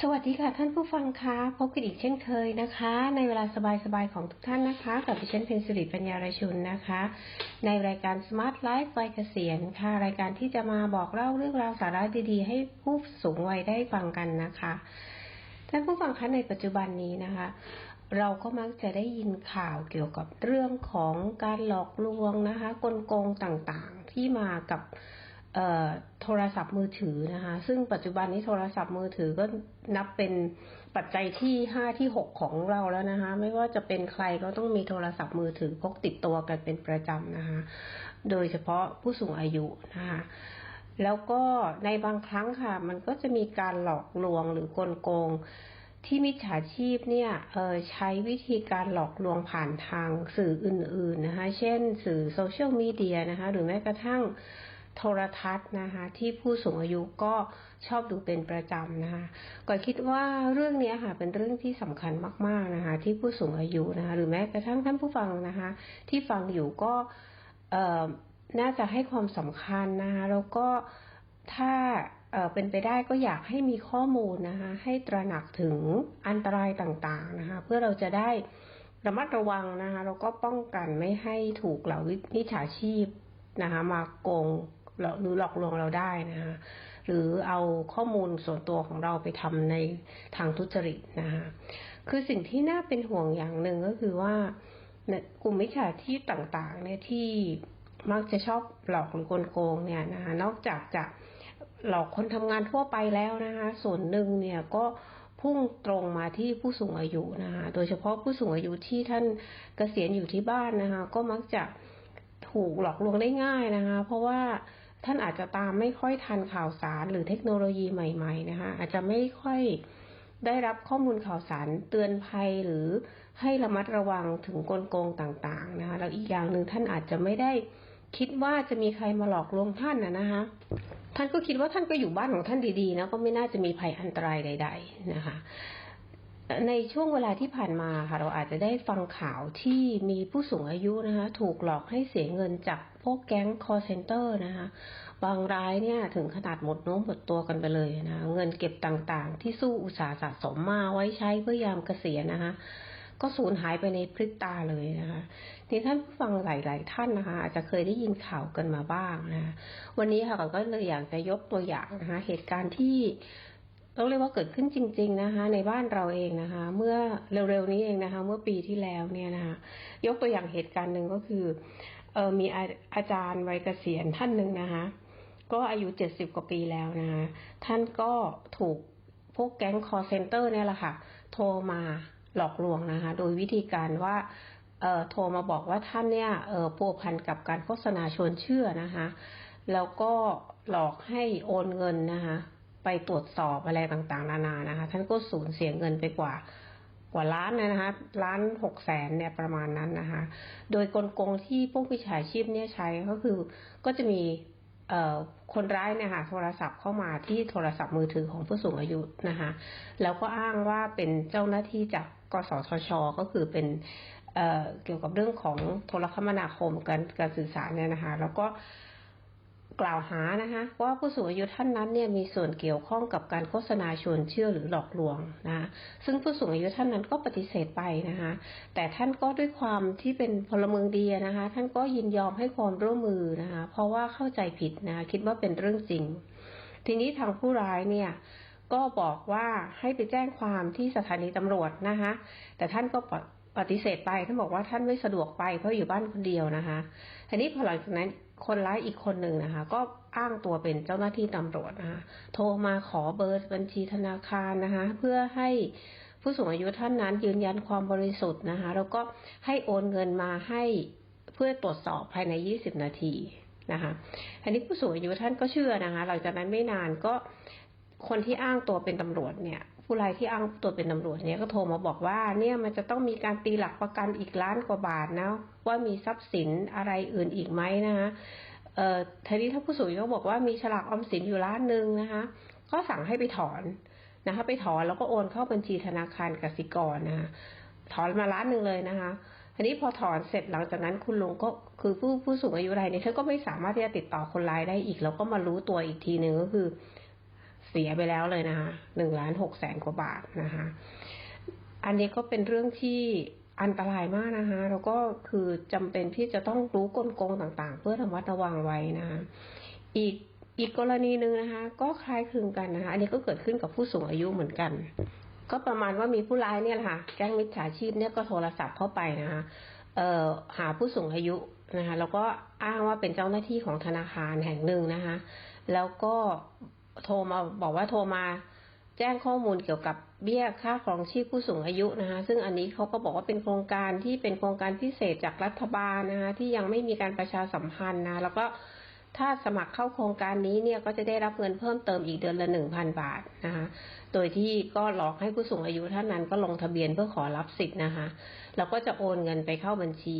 สวัสดีค่ะท่านผู้ฟังคะพบกันอีกเช่นเคยนะคะ ในเวลาสบายๆของทุกท่านนะคะ กับดิฉันเพนสิริปัญญารชุนนะคะ ในรายการ Smart Life วัยเกษียณค่ะ รายการที่จะมาบอกเล่าเรื่องราวสาระดีๆ ให้ผู้สูงวัยได้ฟังกันนะคะ ท่านผู้ฟังคะในปัจจุบันนี้นะคะ เราก็มักจะได้ยินข่าวเกี่ยวกับเรื่องของการหลอกลวงนะคะกลโกงต่างๆ ที่มากับ โทรศัพท์มือถือนะคะ ซึ่งปัจจุบันนี้โทรศัพท์มือถือก็นับเป็นปัจจัยที่ห้าที่หกของเราแล้วนะคะ ไม่ว่าจะเป็นใครก็ต้องมีโทรศัพท์มือถือพกติดตัวกันเป็นประจำนะคะ โดยเฉพาะผู้สูงอายุนะคะแล้วก็ในบางครั้งค่ะ มันก็จะมีการหลอกลวงหรือกลโกง ที่มิจฉาชีพเนี่ยใช้วิธีการหลอกลวงผ่านทางสื่ออื่น ๆนะคะ เช่น สื่อโซเชียลมีเดียนะคะ หรือแม้กระทั่ง โทรทัศน์นะคะที่ผู้สูงอายุก็ชอบดูเป็นประจำนะคะก็คิดว่าเรื่องนี้ค่ะเป็นเรื่องที่สำคัญมากๆนะคะที่ผู้สูงอายุนะคะหรือแม้กระทั่งท่านผู้ฟังนะคะที่ฟังอยู่ก็เอ่อน่าจะให้ความสำคัญนะคะแล้วก็ถ้าเอเป็นไปได้ก็อยากให้มีข้อมูลนะคะให้ตระหนักถึงอันตรายต่างๆนะคะเพื่อเราจะได้ระมัดระวังนะคะแล้วก็ป้องกันไม่ให้ถูกเหล่าวิชาชีพนะคะมาโกง หรือหลอกลวงเราได้นะคะหรือเอาข้อมูลส่วนตัวของเราไปทำในทางทุจริตนะคะคือสิ่งที่น่าเป็นห่วงอย่างหนึ่งก็คือว่ากลุ่มมิจฉาชีพต่างๆ เนี่ยที่มักจะชอบหลอกหรือกลโกงเนี่ยนะคะนอกจากจะหลอกคนทำงานทั่วไปแล้วนะคะส่วนหนึ่งเนี่ยก็พุ่งตรงมาที่ผู้สูงอายุนะคะโดยเฉพาะผู้สูงอายุที่ท่านเกษียณอยู่ที่บ้านนะคะ ก็มักจะถูกหลอกลวงได้ง่ายนะคะ เพราะว่า ท่านอาจจะตามไม่ค่อยทันข่าวสารหรือเทคโนโลยีใหม่ๆนะคะอาจจะไม่ค่อยได้รับข้อมูลข่าวสารเตือนภัยหรือให้ระมัดระวังถึงกลโกงต่างๆนะคะแล้วอีกอย่างหนึ่งท่านอาจจะไม่ได้คิดว่าจะมีใครมาหลอกลวงท่านนะนะคะท่านก็คิดว่าท่านก็อยู่บ้านของท่านดีๆนะก็ไม่น่าจะมีภัยอันตรายใด ๆ นะคะ ในช่วงเวลาที่ผ่านมาค่ะเราอาจจะได้ฟังข่าวที่มีผู้สูงอายุนะคะถูกหลอกให้เสียเงินจากพวกแก๊ง call center นะคะบางรายเนี่ยถึงขนาดหมดน้มหมดตัวกันไปเลยนะะเงินเก็บต่างๆ ที่สู้อุตสาหสะสมมาไว้ใช้เพื่อยามเกษียณนะคะก็สูญหายไปในพริบตาเลยนะคะที่ท่านผู้ฟังหลาย ๆ ท่านนะคะ อาจจะเคยได้ยินข่าวกันมาบ้างนะวันนี้ค่ะก็เลยอยากจะยกตัวอย่างนะคะเหตุการณ์ที่ ต้องเรียกว่าเกิดขึ้นจริง ๆนะคะ ในบ้านเราเองนะคะ เมื่อเร็วๆนี้เองนะคะ เมื่อปีที่แล้วเนี่ยนะคะยกตัวอย่างเหตุการณ์หนึ่งก็คือเออมีอาจารย์วัยเกษียณท่านหนึ่งนะคะ ก็อายุเจ็ดสิบกว่าปีแล้วนะคะ ท่านก็ถูกพวกแก๊งคอร์เซนเตอร์เนี่ยแหละค่ะ โทรมาหลอกลวงนะคะ โดยวิธีการว่าเอ่อโทรมาบอกว่าท่านเนี่ยเอ่อพัวพันกับการโฆษณาชวนเชื่อนะคะ แล้วก็หลอกให้โอนเงินนะคะ ไปตรวจสอบอะไรต่างๆ นานานะคะ ท่านก็สูญเสียเงินไปกว่ากว่าล้านนะคะล้านหกแสนเนี่ยประมาณนั้นนะคะ โดยกลโกงที่พวกวิชาชีพเนี่ยใช้ก็คือก็จะมีเอ่อคนร้ายเนี่ยค่ะโทรศัพท์เข้ามาที่โทรศัพท์มือถือของผู้สูงอายุนะคะแล้วก็อ้างว่าเป็นเจ้าหน้าที่จากกสทช ก็คือเป็นเอ่อเกี่ยวกับเรื่องของโทรคมนาคมการการสื่อสารเนี่ยนะคะ แล้วก็ กล่าวหานะคะว่าผู้สูงอายุท่านนั้นเนี่ยมีส่วนเกี่ยวข้องกับการโฆษณาชวนเชื่อหรือหลอกลวงนะซึ่งผู้สูงอายุท่านนั้นก็ปฏิเสธไปนะคะแต่ท่านก็ด้วยความที่เป็นพลเมืองดีนะคะท่านก็ยินยอมให้ความร่วมมือนะคะเพราะว่าเข้าใจผิดนะคิดว่าเป็นเรื่องจริง ทีนี้ทางผู้ร้ายเนี่ยก็บอกว่าให้ไปแจ้งความที่สถานีตำรวจนะคะแต่ท่านก็ปฏิเสธไปท่านบอกว่าท่านไม่สะดวกไปเพราะอยู่บ้านคนเดียวนะคะทีนี้พอหลังจากนั้น คนร้ายอีกคนหนึ่งนะคะ ก็อ้างตัวเป็นเจ้าหน้าที่ตำรวจนะคะ โทรมาขอเบอร์บัญชีธนาคารนะคะ เพื่อให้ผู้สูงอายุท่านนั้นยืนยันความบริสุทธิ์นะคะ แล้วก็ให้โอนเงินมาให้เพื่อตรวจสอบภายใน 20 นาทีนะคะ อันนี้ผู้สูงอายุท่านก็เชื่อนะคะ หลังจากนั้นไม่นานก็คนที่อ้างตัวเป็นตำรวจเนี่ย ผู้รายที่อ้างตัวเป็นตำรวจเนี่ยก็โทรมาบอกว่า เนี่ยมันจะต้องมีการตีหลักประกันอีกล้านกว่าบาทนะ ว่ามีทรัพย์สินอะไรอื่นอีกไหมนะคะเอ่อทีนี้ถ้าผู้สูงอายุบอกว่ามีฉลากออมสินอยู่ล้านหนึ่งนะคะ ก็สั่งให้ไปถอนนะคะ ไปถอนแล้วก็โอนเข้าบัญชีธนาคารกสิกรนะคะถอนมาล้านหนึ่งเลยนะคะทีนี้พอถอนเสร็จหลังจากนั้นคุณลุงก็คือผู้ผู้สูงอายุรายนี้เธอก็ไม่สามารถที่จะติดต่อคนร้ายได้อีก แล้วก็มารู้ตัวอีกทีหนึ่งก็คือ เสียไปแล้วเลยนะคะหนึ่งล้านหกแสนกว่าบาทนะคะ อันนี้ก็เป็นเรื่องที่อันตรายมากนะคะ แล้วก็คือจำเป็นที่จะต้องรู้กลโกงต่างๆ เพื่อระมัดระวังไว้นะคะอีกอีกกรณีหนึ่งนะคะ ก็คล้ายคลึงกันนะคะ อันนี้ก็เกิดขึ้นกับผู้สูงอายุเหมือนกัน ก็ประมาณว่ามีผู้ร้ายเนี่ยแหละค่ะ แก๊งมิจฉาชีพเนี่ยก็โทรศัพท์เข้าไปนะคะเอ่อหาผู้สูงอายุนะคะ แล้วก็อ้างว่าเป็นเจ้าหน้าที่ของธนาคารแห่งหนึ่งนะคะ แล้วก็ โทรมาบอกว่าโทรมาแจ้งข้อมูลเกี่ยวกับเบี้ยค่าครองชีพผู้สูงอายุนะคะ ซึ่งอันนี้เขาก็บอกว่าเป็นโครงการที่เป็นโครงการพิเศษจากรัฐบาลนะคะที่ยังไม่มีการประชาสัมพันธ์นะแล้วก็ถ้าสมัครเข้าโครงการนี้เนี่ยก็จะได้รับเงินเพิ่มเติมอีกเดือนละหนึ่งพันบาทนะคะ โดยที่ก็หลอกให้ผู้สูงอายุท่านนั้นก็ลงทะเบียนเพื่อขอรับสิทธิ์นะคะ แล้วก็จะโอนเงินไปเข้าบัญชี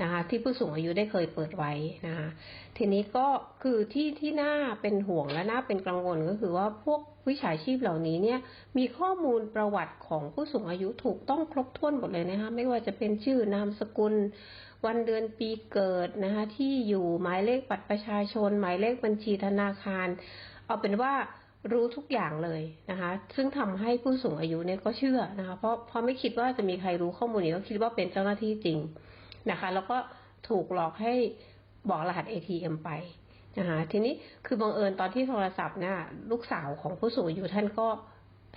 นะคะที่ผู้สูงอายุได้เคยเปิดไว้นะคะทีนี้ก็คือที่ที่น่าเป็นห่วงและน่าเป็นกังวลก็คือว่าพวกวิชาชีพเหล่านี้เนี่ยมีข้อมูลประวัติของผู้สูงอายุถูกต้องครบถ้วนหมดเลยนะคะไม่ว่าจะเป็นชื่อนามสกุล วันเดือนปีเกิดนะคะที่อยู่หมายเลขบัตรประชาชน หมายเลขบัญชีธนาคาร เอาเป็นว่ารู้ทุกอย่างเลยนะคะ ซึ่งทำให้ผู้สูงอายุเนี่ยก็เชื่อนะคะ เพราะเพราะไม่คิดว่าจะมีใครรู้ข้อมูลนี้ก็คิดว่าเป็นเจ้าหน้าที่จริง นะคะ แล้วก็ถูกหลอกให้บอกรหัส ATM ไปนะคะทีนี้คือบังเอิญตอนที่โทรศัพท์เนี่ยลูกสาวของผู้สูงอายุท่านก็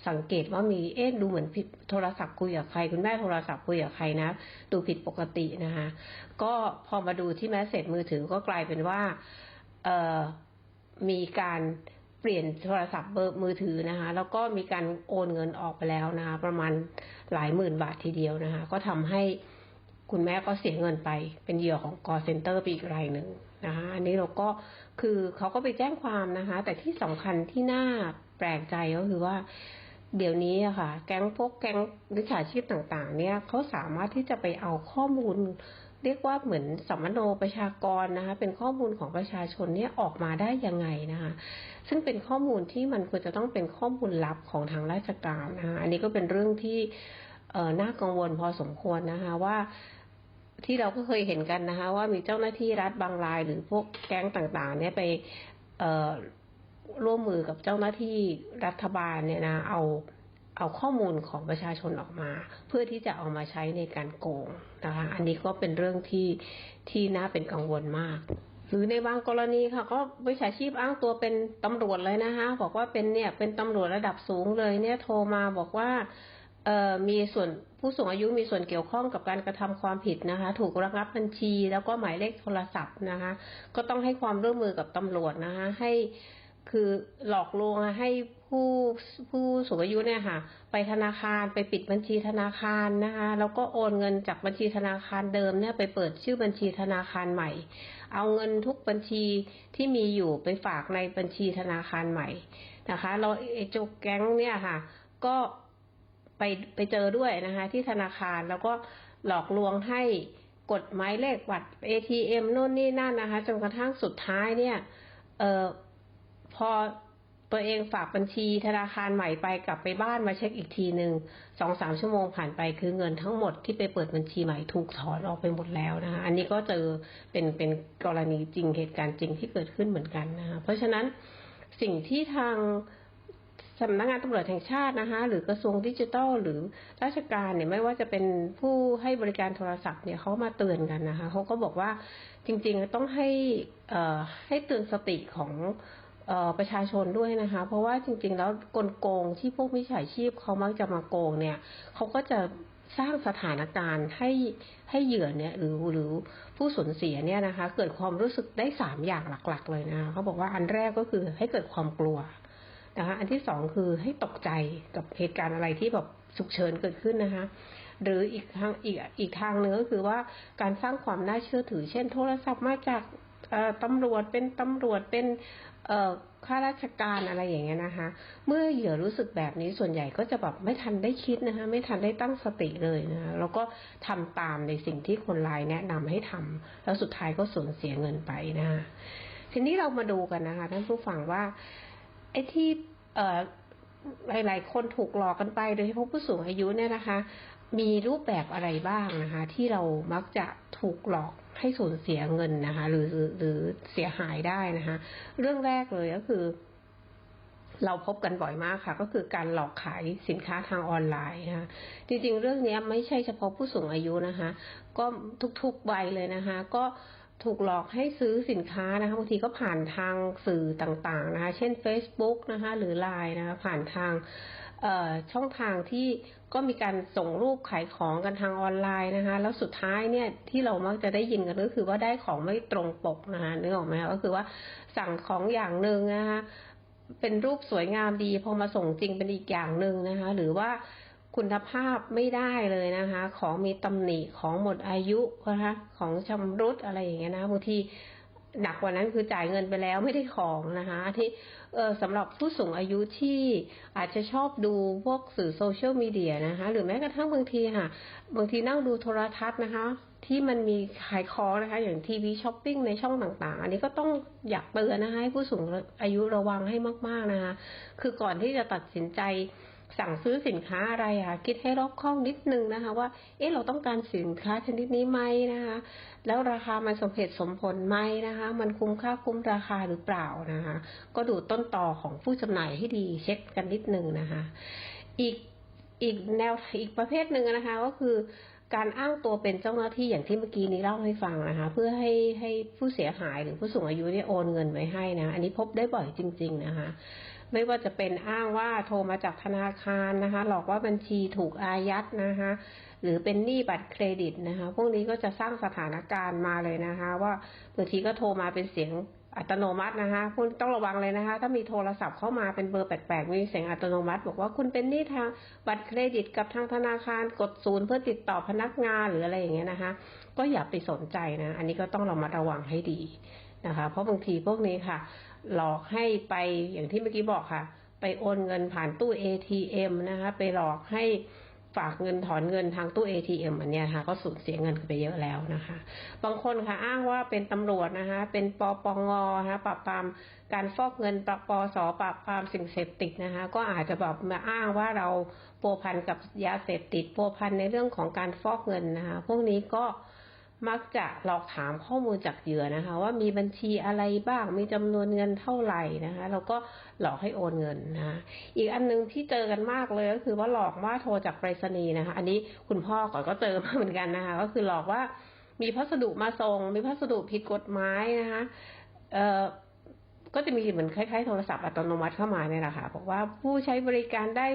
สังเกตว่ามีเอ๊ะดูเหมือนผิดโทรศัพท์คุยกับใคร คุณแม่โทรศัพท์คุยกับใครนะ ดูผิดปกตินะคะก็พอมาดูที่แมสเซจมือถือก็กลายเป็นว่าเอ่อมีการเปลี่ยนโทรศัพท์เบอร์มือถือนะคะ แล้วก็มีการโอนเงินออกไปแล้วนะคะประมาณหลายหมื่นบาททีเดียวนะคะ ก็ทำให้ คุณแม่ก็เสียเงินไปเป็นเหยื่อของ call center ไปอีกรายหนึ่งนะคะอันนี้เราก็คือเขาก็ไปแจ้งความนะคะ แต่ที่สำคัญที่น่าแปลกใจก็คือว่า เดี๋ยวนี้อะค่ะ แก๊งพวกแก๊งวิชาชีพต่างๆ เนี่ยเขาสามารถที่จะไปเอาข้อมูล เรียกว่าเหมือนสัมมโนประชากรนะคะ เป็นข้อมูลของประชาชนเนี่ยออกมาได้ยังไงนะคะ ซึ่งเป็นข้อมูลที่มันควรจะต้องเป็นข้อมูลลับของทางราชการนะคะอันนี้ก็เป็นเรื่องที่เออน่ากังวลพอสมควรนะคะว่า ที่เราก็เคยเห็นกันนะคะ ว่ามีเจ้าหน้าที่รัฐบางราย หรือพวกแก๊งต่างๆ เนี่ยไปเอร่วมมือกับเจ้าหน้าที่รัฐบาลเนี่ยนะเอาเอาข้อมูลของประชาชนออกมา เพื่อที่จะเอามาใช้ในการโกงนะคะ อันนี้ก็เป็นเรื่องที่ที่น่าเป็นกังวลมาก หรือในบางกรณีค่ะ ก็วิชาชีพอ้างตัวเป็นตำรวจเลยนะคะ บอกว่าเป็นเนี่ยเป็นตำรวจระดับสูงเลยเนี่ยโทรมาบอกว่า มีส่วนผู้สูงอายุมีส่วนเกี่ยวข้องกับการกระทำความผิดนะคะ ถูกระงับบัญชี แล้วก็หมายเลขโทรศัพท์นะคะ ก็ต้องให้ความร่วมมือกับตำรวจนะคะให้คือหลอกลวงให้ผู้ผู้สูงอายุเนี่ยค่ะ ไปธนาคารไปปิดบัญชีธนาคารนะคะแล้วก็โอนเงินจากบัญชีธนาคารเดิมเนี่ยไปเปิดชื่อบัญชีธนาคารใหม่ เอาเงินทุกบัญชีที่มีอยู่ไปฝากในบัญชีธนาคารใหม่นะคะเราไอ้โจกแก๊งเนี่ยค่ะ ก็ ไปไปเจอด้วยนะคะ ที่ธนาคารแล้วก็หลอกลวงให้กดหมายเลขบัตร ATM นู่นนี่นั่นนะคะจนกระทั่งสุดท้ายเนี่ยเออพอตัวเองฝากบัญชีธนาคารใหม่ไปกลับไปบ้านมาเช็คอีกทีหนึ่งสองสามชั่วโมงผ่านไปคือเงินทั้งหมดที่ไปเปิดบัญชีใหม่ถูกถอนออกไปหมดแล้วนะคะ อันนี้ก็เจอเป็นเป็นกรณีจริงเหตุการณ์จริงที่เกิดขึ้นเหมือนกันนะคะเพราะฉะนั้นสิ่งที่ทาง สำนักงานตำรวจแห่งชาตินะคะ หรือกระทรวงดิจิทัลหรือราชการเนี่ยไม่ว่าจะเป็นผู้ให้บริการโทรศัพท์เนี่ยเขามาเตือนกันนะคะเขาก็บอกว่าจริงๆต้องให้ให้เตือนสติของออประชาชนด้วยนะคะ เพราะว่าจริง ๆ แล้วกลโกงที่พวกมิจฉาชีพเขามักจะมาโกงเนี่ยเขาก็จะสร้างสถานการณ์ให้ให้เหยื่อเนี่ยหรือหรือผู้สูญเสียเนี่ยนะคะ เกิดความรู้สึกได้สามอย่างหลักๆ เลยนะคะเขาบอกว่าอันแรกก็คือให้เกิดความกลัว นะคะ อันที่สองคือให้ตกใจกับเหตุการณ์อะไรที่แบบฉุกเฉินเกิดขึ้นนะคะ หรืออีกทางอีกอีกทางหนึ่งก็คือว่าการสร้างความน่าเชื่อถือ เช่น โทรศัพท์มาจากตำรวจเป็นตำรวจเป็นข้าราชการอะไรอย่างเงี้ยนะคะ เมื่อเหยื่อรู้สึกแบบนี้ส่วนใหญ่ก็จะแบบไม่ทันได้คิดนะคะ ไม่ทันได้ตั้งสติเลยนะคะแล้วก็ทำตามในสิ่งที่คนร้ายแนะนำให้ทำแล้วสุดท้ายก็สูญเสียเงินไปนะคะทีนี้เรามาดูกันนะคะท่านผู้ฟังว่า ไอ้ที่เหลาย ๆ คนถูกหลอกกันไปโดยเฉพาะผู้สูงอายุเนี่ยนะคะ มีรูปแบบอะไรบ้างนะคะ ที่เรามักจะถูกหลอกให้สูญเสียเงินนะคะ หรือหรือเสียหายได้นะคะ เรื่องแรกเลยก็คือ เราพบกันบ่อยมากค่ะ ก็คือการหลอกขายสินค้าทางออนไลน์นะคะจริง ๆ เรื่องนี้ไม่ใช่เฉพาะผู้สูงอายุนะคะ ก็ทุกๆวัยเลยนะคะ ก็ ถูกหลอกให้ซื้อสินค้านะคะบางทีก็ผ่านทางสื่อต่างๆนะคะ เช่น Facebook นะคะหรือ Line นะคะผ่านทางช่องทางที่ก็มีการส่งรูปขายของกันทางออนไลน์นะคะ แล้วสุดท้ายเนี่ยที่เรามักจะได้ยินกันก็คือว่าได้ของไม่ตรงปกนะคะนึกออกไหมคะก็คือว่าสั่งของอย่างหนึ่งนะคะเป็นรูปสวยงามดีพอมาส่งจริงเป็นอีกอย่างหนึ่งนะคะ หรือว่า คุณภาพไม่ได้เลยนะคะ ของมีตำหนิของหมดอายุนะคะของชำรุดอะไรอย่างเงี้ยนะบางทีหนักกว่านั้นคือจ่ายเงินไปแล้วไม่ได้ของนะคะที่เออสำหรับผู้สูงอายุที่อาจจะชอบดูพวกสื่อโซเชียลมีเดียนะคะ หรือแม้กระทั่งบางทีค่ะ บางทีนั่งดูโทรทัศน์นะคะ ที่มันมีขายของนะคะ อย่างทีวีช้อปปิ้งในช่องต่างๆ อันนี้ก็ต้องอยากเตือนนะคะให้ผู้สูงอายุระวังให้มากๆนะคะ คือก่อนที่จะตัดสินใจ สั่งซื้อสินค้าอะไรอะคิดให้รอบคอบนิดนึงนะคะ ว่า เอ๊ะเราต้องการสินค้าชนิดนี้ไหมนะคะ แล้วราคามันสมเหตุสมผลไหมนะคะ มันคุ้มค่าคุ้มราคาหรือเปล่านะคะ ก็ดูต้นต่อของผู้จำหน่ายให้ดีเช็คกันนิดนึงนะคะ อีกอีกแนวอีกประเภทหนึ่งนะคะ ก็คือการอ้างตัวเป็นเจ้าหน้าที่อย่างที่เมื่อกี้นี้เล่าให้ฟังนะคะ เพื่อให้ให้ผู้เสียหายหรือผู้สูงอายุเนี่ยโอนเงินไว้ให้นะ อันนี้พบได้บ่อยจริง ๆ นะคะ ไม่ว่าจะเป็นอ้างว่าโทรมาจากธนาคารนะคะ หลอกว่าบัญชีถูกอายัดนะคะ หรือเป็นหนี้บัตรเครดิตนะคะ พวกนี้ก็จะสร้างสถานการณ์มาเลยนะคะ ว่าบางทีก็โทรมาเป็นเสียงอัตโนมัตินะคะ คุณต้องระวังเลยนะคะ ถ้ามีโทรศัพท์เข้ามาเป็นเบอร์แปลกๆมีเสียงอัตโนมัติ บอกว่าคุณเป็นหนี้ทางบัตรเครดิตกับทางธนาคารกดศูนย์เพื่อติดต่อพนักงานหรืออะไรอย่างเงี้ยนะคะ ก็อย่าไปสนใจนะ อันนี้ก็ต้องเรามาระวังให้ดีนะคะ เพราะบางทีพวกนี้ค่ะ หลอกให้ไปอย่างที่เมื่อกี้บอกค่ะ ไปโอนเงินผ่านตู้ ATM นะคะ ไปหลอกให้ฝากเงินถอนเงินทางตู้ ATM อันเนี้ยค่ะ ก็สูญเสียเงินไปเยอะแล้วนะคะ บางคนค่ะอ้างว่าเป็นตำรวจนะคะ เป็นปปงนะคะปราบปรามการฟอกเงินปปสปราบปรามสิ่งเสพติดนะคะ ก็อาจจะแบบมาอ้างว่าเราพัวพันกับยาเสพติดพัวพันในเรื่องของการฟอกเงินนะคะ พวกนี้ก็ มักจะหลอกถามข้อมูลจากเหยื่อนะคะ ว่ามีบัญชีอะไรบ้าง มีจำนวนเงินเท่าไหร่นะคะแล้วก็หลอกให้โอนเงินนะคะอีกอันนึงที่เจอกันมากเลยก็คือว่าหลอกว่าโทรจากไปรษณีย์นะคะ อันนี้คุณพ่อก่อนก็เจอมาเหมือนกันนะคะ ก็คือหลอกว่ามีพัสดุมาส่ง มีพัสดุผิดกฎหมายนะคะเอ่อก็จะมีเหมือนคล้ายๆโทรศัพท์อัตโนมัติเข้ามาเนี่ยแหละค่ะบอกว่าผู้ใช้บริการได้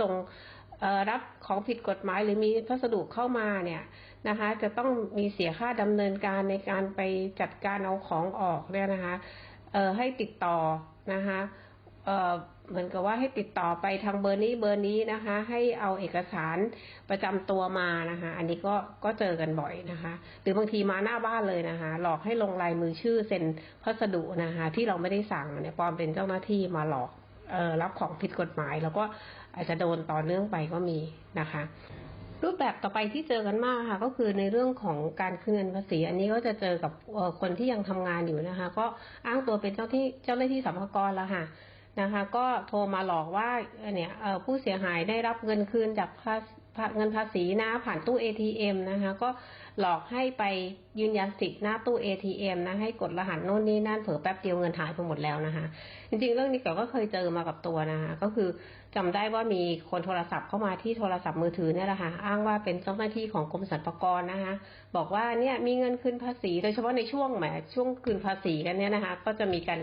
ส่งรับของผิดกฎหมายหรือมีพัสดุเข้ามาเนี่ย นะคะ จะต้องมีเสียค่าดำเนินการในการไปจัดการเอาของออกเนี่ยนะคะเอ่อให้ติดต่อนะคะเอ่อเหมือนกับว่าให้ติดต่อไปทางเบอร์นี้เบอร์นี้นะคะ ให้เอาเอกสารประจำตัวมานะคะ อันนี้ก็ก็เจอกันบ่อยนะคะ หรือบางทีมาหน้าบ้านเลยนะคะ หลอกให้ลงลายมือชื่อเซ็นพัสดุนะคะ ที่เราไม่ได้สั่งเนี่ยปลอมเป็นเจ้าหน้าที่มาหลอกเอ่อรับของผิดกฎหมาย แล้วก็อาจจะโดนต่อเนื่องไปก็มีนะคะ รูปแบบต่อไปที่เจอกันมากค่ะ ก็คือในเรื่องของการคืนเงินภาษี อันนี้ก็จะเจอกับคนที่ยังทำงานอยู่นะคะ ก็อ้างตัวเป็นเจ้าที่เจ้าหน้าที่สรรพากรแล้วค่ะนะคะ ก็โทรมาหลอกว่าเนี่ยผู้เสียหายได้รับเงินคืนจากเงินภาษีนะผ่านตู้ ATM นะคะ ก็หลอกให้ไปยืนยันสิทธิ์หน้าตู้ ATM นะให้กดรหัสโน่นนี่นั่นเผลอแป๊บเดียวเงินหายไปหมดแล้วนะคะ จริงๆ เรื่องนี้ก็เคยเจอมากับตัวนะคะ ก็คือ จำได้ว่ามีคนโทรศัพท์เข้ามาที่โทรศัพท์มือถือเนี่ยแหละค่ะอ้างว่าเป็นเจ้าหน้าที่ของกรมสรรพากรนะคะบอกว่าเนี่ยมีเงินคืนภาษี โดยเฉพาะในช่วงแหมช่วงคืนภาษีกันเนี่ยนะคะก็จะมีการ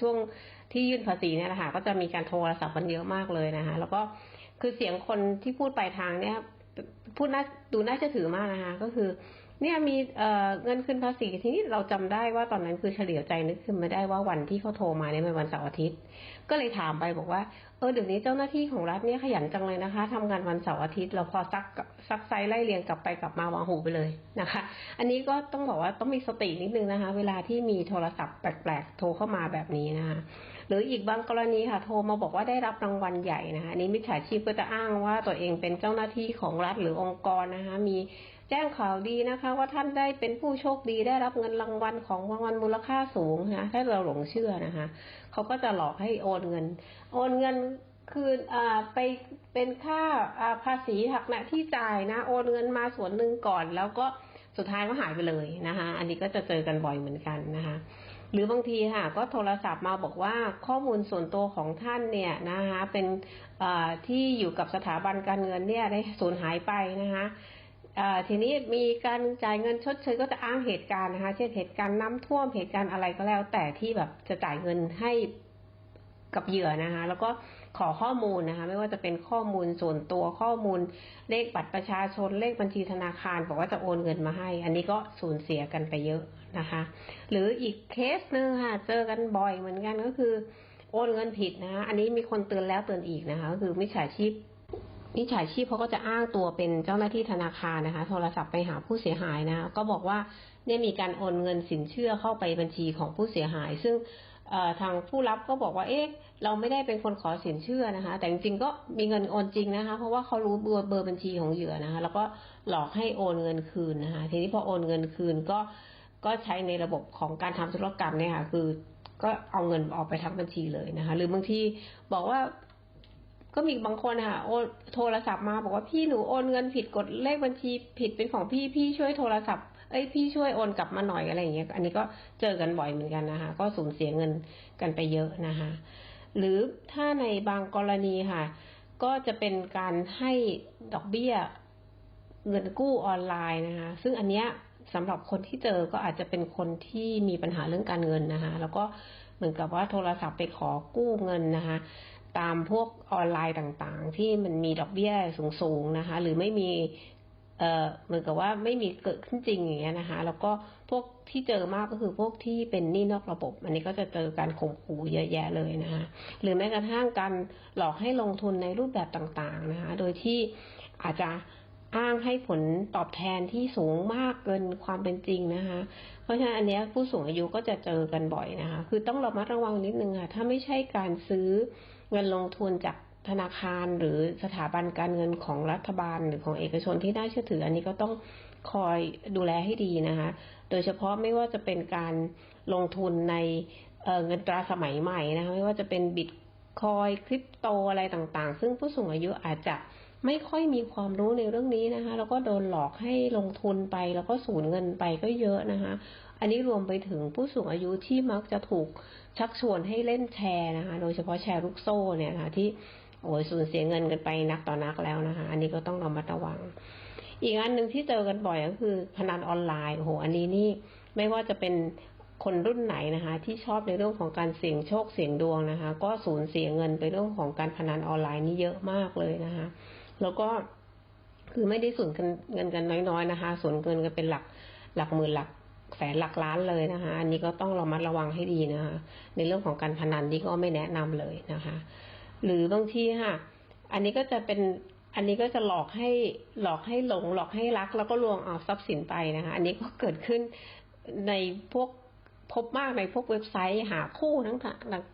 ช่วงที่ยื่นภาษีเนี่ยแหละค่ะก็จะมีการโทรศัพท์กันเยอะมากเลยนะคะแล้วก็คือเสียงคนที่พูดปลายทางเนี่ยพูดน่าดูน่าจะถือมากนะคะก็คือ เนี่ยมีเอ่อเงินคืนภาษีทีนี้เราจำได้ว่าตอนนั้นคือเฉลียวใจนึกขึ้นมาได้ว่าวันที่เขาโทรมาเนี่ยเป็นวันเสาร์อาทิตย์ ก็เลยถามไปบอกว่าเออเดี๋ยวนี้เจ้าหน้าที่ของรัฐเนี่ยขยันจังเลยนะคะทำงานวันเสาร์อาทิตย์ เราพอซักซักไซไล่เรียงกลับไปกลับมาวางหูไปเลยนะคะ อันนี้ก็ต้องบอกว่าต้องมีสตินิดนึงนะคะ เวลาที่มีโทรศัพท์แปลกๆโทรเข้ามาแบบนี้นะคะหรืออีกบางกรณีค่ะโทรมาบอกว่าได้รับรางวัลใหญ่นะคะอันนี้มิจฉาชีพก็จะอ้างว่าตัวเองเป็นเจ้าหน้าที่ของรัฐหรือองค์กรนะคะมี แจ้งข่าวดีนะคะ ว่าท่านได้เป็นผู้โชคดีได้รับเงินรางวัลของรางวัลมูลค่าสูงนะถ้าเราหลงเชื่อนะคะเขาก็จะหลอกให้โอนเงิน โอนเงินคืนอ่าไปเป็นค่าอ่าภาษีหักหน้าที่จ่ายนะ โอนเงินมาส่วนหนึ่งก่อน แล้วก็สุดท้ายก็หายไปเลยนะคะ อันนี้ก็จะเจอกันบ่อยเหมือนกันนะคะ หรือบางทีค่ะ ก็โทรศัพท์มาบอกว่าข้อมูลส่วนตัวของท่านเนี่ยนะคะ เป็นอ่อที่อยู่กับสถาบันการเงินเนี่ยได้สูญหายไปนะคะ ทีนี้มีการจ่ายเงินชดเชยก็จะอ้างเหตุการณ์นะคะ เช่นเหตุการณ์น้ำท่วมเหตุการณ์อะไรก็แล้ว แต่ที่แบบจะจ่ายเงินให้กับเหยื่อนะคะ แล้วก็ขอข้อมูลนะคะ ไม่ว่าจะเป็นข้อมูลส่วนตัวข้อมูลเลขบัตรประชาชนเลขบัญชีธนาคาร บอกว่าจะโอนเงินมาให้ อันนี้ก็สูญเสียกันไปเยอะนะคะ หรืออีกเคสหนึ่งค่ะ เจอกันบ่อยเหมือนกันก็คือ โอนเงินผิดนะคะอันนี้มีคนเตือนแล้วเตือนอีกนะคะก็คือมิจฉาชีพ มิจฉาชีพเขาก็จะอ้างตัวเป็นเจ้าหน้าที่ธนาคารนะคะ โทรศัพท์ไปหาผู้เสียหายนะคะก็บอกว่าเนี่ยมีการโอนเงินสินเชื่อเข้าไปบัญชีของผู้เสียหาย ซึ่งทางผู้รับก็บอกว่า เอ๊ะ เราไม่ได้เป็นคนขอสินเชื่อนะคะ แต่จริงๆก็มีเงินโอนจริงนะคะ เพราะว่าเขารู้เบอร์เบอร์บัญชีของเหยื่อนะคะ แล้วก็หลอกให้โอนเงินคืนนะคะ ทีนี้พอโอนเงินคืนก็ ก็ใช้ในระบบของการทำธุรกรรมเนี่ยค่ะ คือก็เอาเงินออกไปทั้งบัญชีเลยนะคะ หรือบางทีบอกว่า ก็มีบางคนค่ะโอนโทรศัพท์มาบอกว่าพี่หนูโอนเงินผิดกดเลขบัญชีผิดเป็นของพี่พี่ช่วยโทรศัพท์เอ้ยพี่ช่วยโอนกลับมาหน่อยอะไรอย่างเงี้ย อันนี้ก็เจอกันบ่อยเหมือนกันนะคะ ก็สูญเสียเงินกันไปเยอะนะคะ หรือถ้าในบางกรณีค่ะ ก็จะเป็นการให้ดอกเบี้ยเงินกู้ออนไลน์นะคะ ซึ่งอันเนี้ยสำหรับคนที่เจอก็อาจจะเป็นคนที่มีปัญหาเรื่องการเงินนะคะ แล้วก็เหมือนกับว่าโทรศัพท์ไปขอกู้เงินนะคะ ตามพวกออนไลน์ต่างๆ ที่มันมีดอกเบี้ยสูงๆนะคะ หรือไม่มีเอ่อเหมือนกับว่าไม่มีเกิดขึ้นจริงอย่างเงี้ยนะคะ แล้วก็พวกที่เจอมากก็คือพวกที่เป็นหนี้นอกระบบ อันนี้ก็จะเจอการข่มขู่เยอะแยะเลยนะคะหรือแม้กระทั่งการหลอกให้ลงทุนในรูปแบบต่างๆนะคะ โดยที่อาจจะอ้างให้ผลตอบแทนที่สูงมากเกินความเป็นจริงนะคะ เพราะฉะนั้นอันเนี้ยผู้สูงอายุก็จะเจอกันบ่อยนะคะ คือต้องระมัดระวังนิดนึงค่ะถ้าไม่ใช่การซื้อ เงินลงทุนจากธนาคารหรือสถาบันการเงินของรัฐบาลหรือของเอกชนที่น่าเชื่อถือ อันนี้ก็ต้องคอยดูแลให้ดีนะคะ โดยเฉพาะไม่ว่าจะเป็นการลงทุนในเเงินตราสมัยใหม่นะคะไม่ว่าจะเป็นบิตคอยคริปโตอะไรต่างๆ ซึ่งผู้สูงอายุอาจจะไม่ค่อยมีความรู้ในเรื่องนี้นะคะ แล้วก็โดนหลอกให้ลงทุนไปแล้วก็สูญเงินไปก็เยอะนะคะ อันนี้รวมไปถึงผู้สูงอายุที่มักจะถูกชักชวนให้เล่นแชร์นะคะ โดยเฉพาะแชร์ลูกโซ่เนี่ยนะคะที่โอ้ยสูญเสียเงินกันไปนักต่อนักแล้วนะคะ อันนี้ก็ต้องระมัดระวัง อีกอันหนึ่งที่เจอกันบ่อยก็คือพนันออนไลน์โอ้โหอันนี้นี่ไม่ว่าจะเป็นคนรุ่นไหนนะคะ ที่ชอบในเรื่องของการเสี่ยงโชคเสี่ยงดวงนะคะ ก็สูญเสียเงินไปเรื่องของการพนันออนไลน์นี่เยอะมากเลยนะคะ แล้วก็คือไม่ได้สูญเงินกันน้อยๆนะคะสูญเงินกันเป็นหลักหลักหมื่นหลัก สนหลักล้านเลยนะคะ อันนี้ก็ต้องระมัดระวังให้ดีนะคะ ในเรื่องของการพนันนี่ก็ไม่แนะนำเลยนะคะ หรือบางทีค่ะ อันนี้ก็จะเป็นอันนี้ก็จะหลอกให้หลอกให้หลง หลอกให้รัก แล้วก็ลวงเอาทรัพย์สินไปนะคะ อันนี้ก็เกิดขึ้นในพวกพบมากในพวกเว็บไซต์หาคู่ทั้ง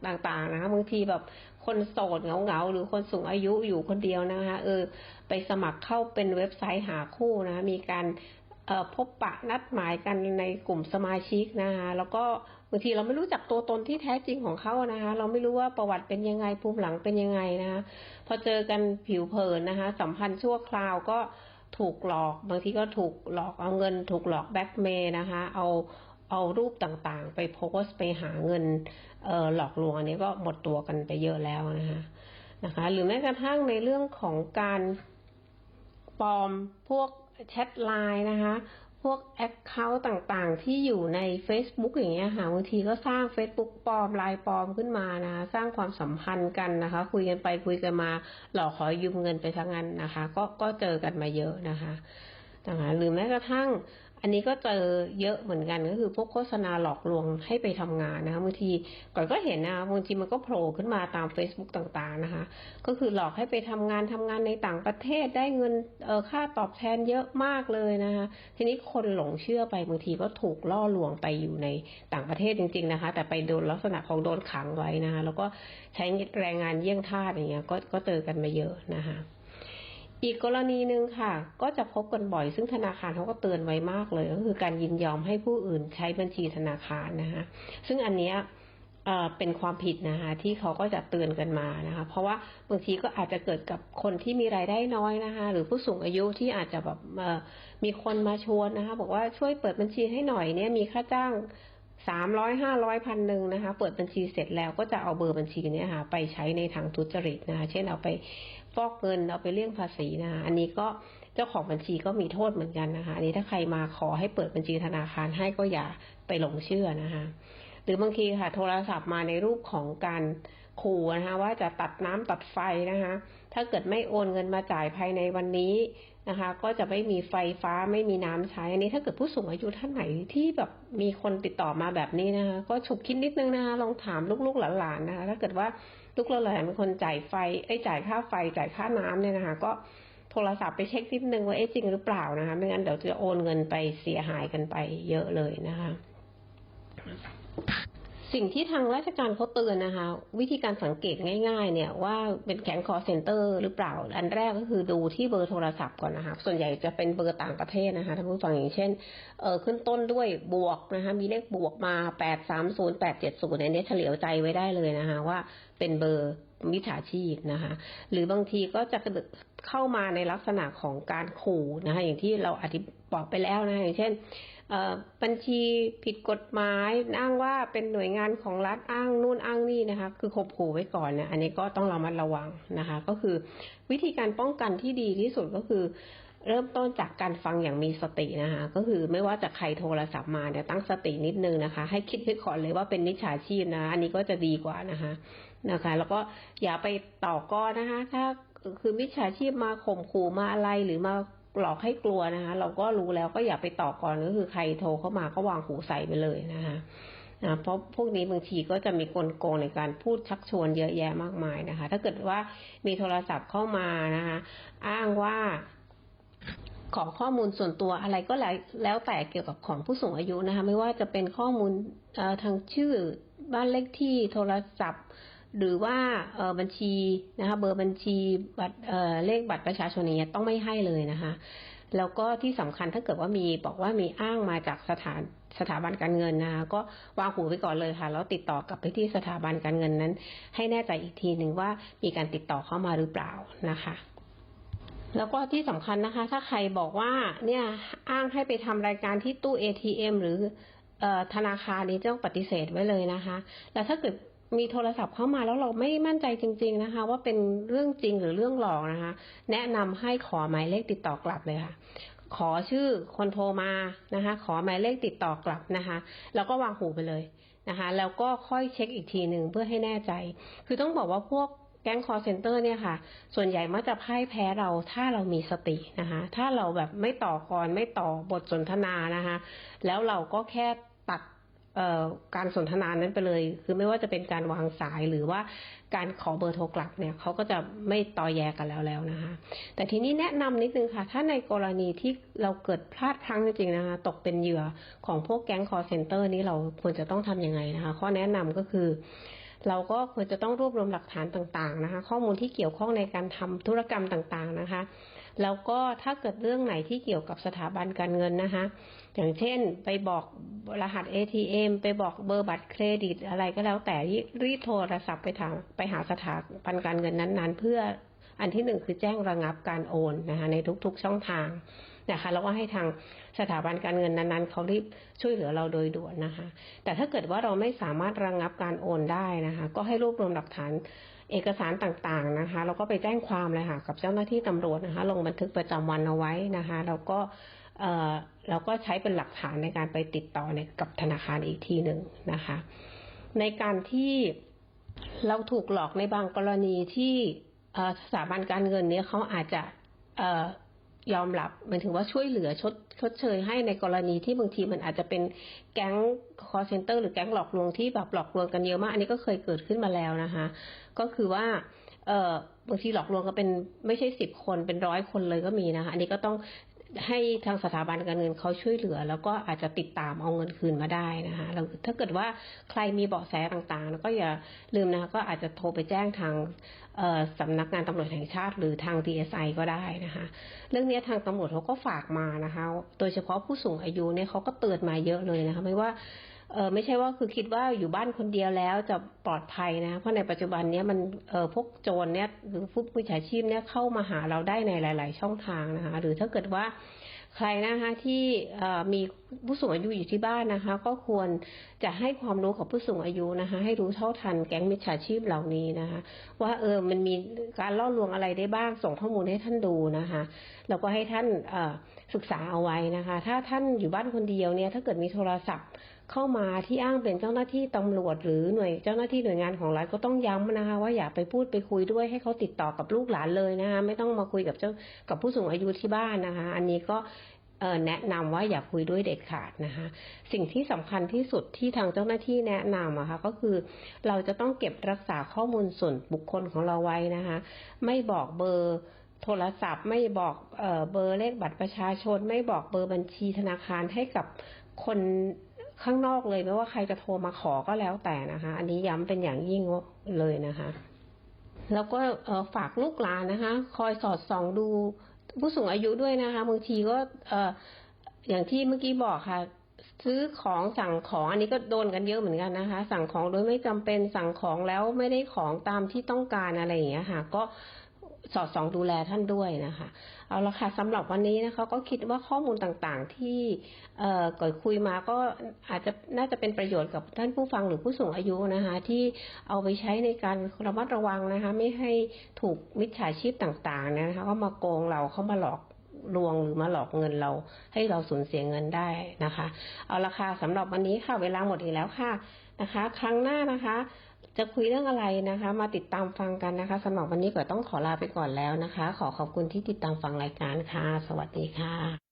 ต่างๆนะคะบางทีแบบคนโสดเหงาๆหรือคนสูงอายุอยู่คนเดียวนะคะเออไปสมัครเข้าเป็นเว็บไซต์หาคู่นะ มีการ พบปะนัดหมายกันในกลุ่มสมาชิกนะคะแล้วก็บางทีเราไม่รู้จักตัวตนที่แท้จริงของเขานะคะ เราไม่รู้ว่าประวัติเป็นยังไงภูมิหลังเป็นยังไงนะคะพอเจอกันผิวเผินนะคะ สัมพันธ์ชั่วคราวก็ถูกหลอก บางทีก็ถูกหลอกเอาเงิน ถูกหลอกแบ็กเมย์นะคะ เอาเอารูปต่างๆ ไปโพสต์ไปหาเงินเออหลอกลวงอันนี้ก็หมดตัวกันไปเยอะแล้วนะคะนะคะ หรือแม้กระทั่งในเรื่องของการปลอมพวก แชทไลน์นะคะ พวกแอคเคาท์ต่างๆ ที่อยู่ใน Facebook อย่างเงี้ยค่ะบางทีก็สร้าง Facebook ปลอมไลน์ปลอมขึ้นมานะะสร้างความสัมพันธ์กันนะคะ คุยกันไปคุยกันมาหลอกขอยืมเงินไปทั้งนั้นนะคะ ก็ก็เจอกันมาเยอะนะคะนะคะหรือแม้กระทั่ง อันนี้ก็เจอเยอะเหมือนกันก็คือพวกโฆษณาหลอกลวงให้ไปทำงานนะคะบางทีก่อนก็เห็นนะคะบางทีมันก็โผล่ขึ้นมาตาม Facebook ต่างๆนะคะ ก็คือหลอกให้ไปทำงานทำงานในต่างประเทศได้เงินเออค่าตอบแทนเยอะมากเลยนะคะทีนี้คนหลงเชื่อไปบางทีก็ถูกล่อลวงไปอยู่ในต่างประเทศจริง ๆนะคะ แต่ไปโดนลักษณะของโดนขังไว้นะคะแล้วก็ใช้แรงงานเยี่ยงทาสอย่างเงี้ยก็ก็เจอกันมาเยอะนะคะ อีกกรณีหนึ่งค่ะ ก็จะพบกันบ่อยซึ่งธนาคารเขาก็เตือนไว้มากเลย ก็คือการยินยอมให้ผู้อื่นใช้บัญชีธนาคารนะคะซึ่งอันเนี้ยเป็นความผิดนะคะที่เขาก็จะเตือนกันมานะคะ เพราะว่าบางทีก็อาจจะเกิดกับคนที่มีรายได้น้อยนะคะ หรือผู้สูงอายุที่อาจจะแบบมีคนมาชวนนะคะ บอกว่าช่วยเปิดบัญชีให้หน่อยเนี่ยมีค่าจ้าง สามร้อยห้าร้อยพันหนึ่งนะคะ เปิดบัญชีเสร็จแล้วก็จะเอาเบอร์บัญชีเนี้ค่ะ ไปใช้ในทางทุจริตนะคะ เช่นเอาไปฟอกเงินเอาไปเลี่ยงภาษีนะคะอันนี้ก็เจ้าของบัญชีก็มีโทษเหมือนกันนะคะ อันนี้ถ้าใครมาขอให้เปิดบัญชีธนาคารให้ก็อย่าไปหลงเชื่อนะคะ หรือบางทีค่ะโทรศัพท์มาในรูปของการขู่นะคะว่าจะตัดน้ำตัดไฟนะคะ ถ้าเกิดไม่โอนเงินมาจ่ายภายในวันนี้ นะคะ ก็จะไม่มีไฟฟ้าไม่มีน้ำใช้ อันนี้ถ้าเกิดผู้สูงอายุท่านไหนที่แบบมีคนติดต่อมาแบบนี้นะคะ ก็ฉุกคิดนิดนึงนะคะลองถามลูกๆหลานๆนะคะ ถ้าเกิดว่าลูกหลานเป็นคนจ่ายไฟไอ้จ่ายค่าไฟจ่ายค่าน้ำเนี่ยนะคะ ก็โทรศัพท์ไปเช็คนิดนึงว่าเอ๊ะจริงหรือเปล่านะคะ ไม่งั้นเดี๋ยวจะโอนเงินไปเสียหายกันไปเยอะเลยนะคะ สิ่งที่ทางราชการเขาเตือนนะคะ วิธีการสังเกตง่าย ๆ เนี่ยว่าเป็นแก๊งคอเซ็นเตอร์หรือเปล่า อันแรกก็คือดูที่เบอร์โทรศัพท์ก่อนนะคะ ส่วนใหญ่จะเป็นเบอร์ต่างประเทศนะคะท่านผู้ฟังอย่างเช่นเออขึ้นต้นด้วยบวกนะคะ มีเลขบวกมาแปดสามศูนย์แปดเจ็ดศูนย์อันนี้เฉลียวใจไว้ได้เลยนะคะ ว่าเป็นเบอร์มิจฉาชีพนะคะ หรือบางทีก็จะเข้ามาในลักษณะของการขู่นะคะ อย่างที่เราอธิบอกไปแล้วนะคะอย่างเช่น บัญชีผิดกฎหมายอ้างว่าเป็นหน่วยงานของรัฐอ้างนู่นอ้างนี่นะคะ คือข่มขู่ไว้ก่อนเนี่ยอันนี้ก็ต้องระมัดระวังนะคะ ก็คือวิธีการป้องกันที่ดีที่สุดก็คือ เริ่มต้นจากการฟังอย่างมีสตินะคะ ก็คือไม่ว่าจะใครโทรศัพท์มาเนี่ยตั้งสตินิดนึงนะคะ ให้คิดไว้ก่อนเลยว่าเป็นมิจฉาชีพนะอันนี้ก็จะดีกว่านะคะนะคะ แล้วก็อย่าไปต่อก้อนนะคะ ถ้าคือมิจฉาชีพมาข่มขู่มาอะไรหรือมา หลอกให้กลัวนะคะ เราก็รู้แล้วก็อย่าไปต่อก่อนก็คือใครโทรเข้ามาก็วางหูใส่ไปเลยนะคะนะเพราะพวกนี้บางทีก็จะมีกลโกงในการพูดชักชวนเยอะแยะมากมายนะคะ ถ้าเกิดว่ามีโทรศัพท์เข้ามานะคะ อ้างว่าขอข้อมูลส่วนตัวอะไรก็แล้วแล้วแต่เกี่ยวกับของผู้สูงอายุนะคะ ไม่ว่าจะเป็นข้อมูลทางชื่อบ้านเลขที่โทรศัพท์ หรือว่าบัญชีนะคะเบอร์บัญชีบัตรเลขบัตรประชาชนเงี้ยต้องไม่ให้เลยนะคะแล้วก็ที่สำคัญถ้าเกิดว่ามีบอกว่ามีอ้างมาจากสถานสถาบันการเงินนะคะก็วางหูไปก่อนเลยค่ะ แล้วติดต่อกลับไปที่สถาบันการเงินนั้น ให้แน่ใจอีกทีหนึ่งว่ามีการติดต่อเข้ามาหรือเปล่านะคะแล้วก็ที่สำคัญนะคะ ถ้าใครบอกว่าเนี่ยอ้างให้ไปทำรายการที่ตู้ ATM หรือธนาคารนี้ต้องปฏิเสธไว้เลยนะคะ แล้วถ้าเกิด มีโทรศัพท์เข้ามาแล้วเราไม่มั่นใจจริง ๆนะคะ ว่าเป็นเรื่องจริงหรือเรื่องหลอกนะคะ แนะนำให้ขอหมายเลขติดต่อกลับเลยค่ะ ขอชื่อคนโทรมานะคะ ขอหมายเลขติดต่อกลับนะคะ แล้วก็วางหูไปเลยนะคะ แล้วก็ค่อยเช็คอีกทีหนึ่งเพื่อให้แน่ใจ คือต้องบอกว่าพวกแก๊งคอร์เซนเตอร์เนี่ยค่ะ ส่วนใหญ่มักจะพ่ายแพ้เราถ้าเรามีสตินะคะ ถ้าเราแบบไม่ต่อกรไม่ต่อบทสนทนานะคะ แล้วเราก็แค่ การสนทนานั้นไปเลย คือไม่ว่าจะเป็นการวางสายหรือว่าการขอเบอร์โทรกลับเนี่ยเขาก็จะไม่ต่อแยกันแล้วแล้วนะคะ แต่ทีนี้แนะนำนิดนึงค่ะ ถ้าในกรณีที่เราเกิดพลาดพลั้งจริงๆนะคะ ตกเป็นเหยื่อของพวกแก๊งคอร์เซนเตอร์นี้เราควรจะต้องทํำยังไงนะคะ ข้อแนะนำก็คือ เราก็ควรจะต้องรวบรวมหลักฐานต่างๆนะคะ ข้อมูลที่เกี่ยวข้องในการทำธุรกรรมต่างๆนะคะ แล้วก็ถ้าเกิดเรื่องไหนที่เกี่ยวกับสถาบันการเงินนะคะ อย่างเช่น ไปบอกรหัส ATM ไปบอกเบอร์บัตรเครดิตอะไรก็แล้วแต่รีบโทรศัพท์ไปถามไปหาสถาบันการเงินนั้นๆ เพื่ออันที่หนึ่งคือแจ้งระงับการโอนนะคะในทุกๆช่องทาง นะคะแล้วก็ให้ทางสถาบันการเงินนั้นๆเขารีบช่วยเหลือเราโดยด่วนนะคะ แต่ถ้าเกิดว่าเราไม่สามารถระงับการโอนได้นะคะ ก็ให้รวบรวมหลักฐานเอกสารต่างๆนะคะแล้วก็ไปแจ้งความเลยค่ะกับเจ้าหน้าที่ตำรวจนะคะ ลงบันทึกประจำวันเอาไว้นะคะแล้วก็เอ่อเราก็ใช้เป็นหลักฐานในการไปติดต่อในกับธนาคารอีกทีหนึ่งนะคะ ในการที่เราถูกหลอกในบางกรณีที่สถาบันการเงินเนี้ยเขาอาจจะ ยอมรับหมายถึงว่าช่วยเหลือชดชดเชยให้ในกรณีที่บางทีมันอาจจะเป็นแก๊งคอร์เซนเตอร์หรือแก๊งหลอกลวงที่แบบหลอกลวงกันเยอะมาก อันนี้ก็เคยเกิดขึ้นมาแล้วนะคะ ก็คือว่าเออบางทีหลอกลวงก็เป็นไม่ใช่สิบคนเป็นร้อยคนเลยก็มีนะคะ อันนี้ก็ต้อง ให้ทางสถาบันการเงินเขาช่วยเหลือ แล้วก็อาจจะติดตามเอาเงินคืนมาได้นะคะแล้วถ้าเกิดว่าใครมีเบาะแสต่างๆ แล้วก็อย่าลืมนะคะก็อาจจะโทรไปแจ้งทางสำนักงานตำรวจแห่งชาติ หรือทาง DSI ก็ได้นะคะ เรื่องนี้ทางตำรวจเขาก็ฝากมานะคะ โดยเฉพาะผู้สูงอายุเนี่ยเขาก็เตือนมาเยอะเลยนะคะ ไม่ว่า เออไม่ใช่ว่าคือคิดว่าอยู่บ้านคนเดียวแล้วจะปลอดภัยนะ เพราะในปัจจุบันเนี้ยมันเออพวกโจรเนี่ยหรือพวกผู้ชายชีพเนี่ยเข้ามาหาเราได้ในหลาย ๆ ช่องทางนะคะ หรือถ้าเกิดว่าใครนะคะที่มีผู้สูงอายุอยู่ที่บ้านนะคะ ก็ควรจะให้ความรู้กับผู้สูงอายุนะคะ ให้รู้เท่าทันแก๊งมิจฉาชีพเหล่านี้นะคะ ว่าเออมันมีการล่อลวงอะไรได้บ้างส่งข้อมูลให้ท่านดูนะคะแล้วก็ให้ท่านศึกษาเอาไว้นะคะ ถ้าท่านอยู่บ้านคนเดียวเนี่ยถ้าเกิดมีโทรศัพท์ เข้ามาที่อ้างเป็นเจ้าหน้าที่ตำรวจ หรือหน่วยเจ้าหน้าที่หน่วยงานของรัฐก็ต้องย้ำนะคะ ว่าอย่าไปพูดไปคุยด้วยให้เขาติดต่อกับลูกหลานเลยนะคะไม่ต้องมาคุยกับเจ้ากับผู้สูงอายุที่บ้านนะคะ อันนี้ก็แนะนำว่าอย่าคุยด้วยเด็ดขาดนะคะ สิ่งที่สำคัญที่สุดที่ทางเจ้าหน้าที่แนะนำอะค่ะก็คือเราจะต้องเก็บรักษาข้อมูลส่วนบุคคลของเราไว้นะคะ ไม่บอกเบอร์โทรศัพท์ ไม่บอกเออเบอร์เลขบัตรประชาชน ไม่บอกเบอร์บัญชีธนาคารให้กับคน ข้างนอกเลยไม่ว่าใครจะโทรมาขอก็แล้วแต่นะคะ อันนี้ย้ำเป็นอย่างยิ่งเลยนะคะ แล้วก็ฝากลูกหลานนะคะ คอยสอดส่องดูผู้สูงอายุด้วยนะคะบางทีก็เออย่างที่เมื่อกี้บอกค่ะ ซื้อของสั่งของอันนี้ก็โดนกันเยอะเหมือนกันนะคะ สั่งของโดยไม่จำเป็นสั่งของแล้วไม่ได้ของตามที่ต้องการอะไรอย่างเงี้ยค่ะ ก็ สอดส่องดูแลท่านด้วยนะคะ เอาละค่ะสำหรับวันนี้นะคะ ก็คิดว่าข้อมูลต่างๆที่เอ่อก่อคุยมาก็อาจจะน่าจะเป็นประโยชน์กับท่านผู้ฟังหรือผู้สูงอายุนะคะ ที่เอาไปใช้ในการระมัดระวังนะคะ ไม่ให้ถูกมิจฉาชีพต่างๆนะคะก็มาโกงเราเข้ามาหลอกลวงหรือมาหลอกเงินเราให้เราสูญเสียเงินได้นะคะ เอาละค่ะสำหรับวันนี้ค่ะเวลาหมดอีกแล้วค่ะนะคะ ครั้งหน้านะคะ จะคุยเรื่องอะไรนะคะ มาติดตามฟังกันนะคะสำหรับวันนี้ก็ต้องขอลาไปก่อนแล้วนะคะ ขอขอบคุณที่ติดตามฟังรายการค่ะ สวัสดีค่ะ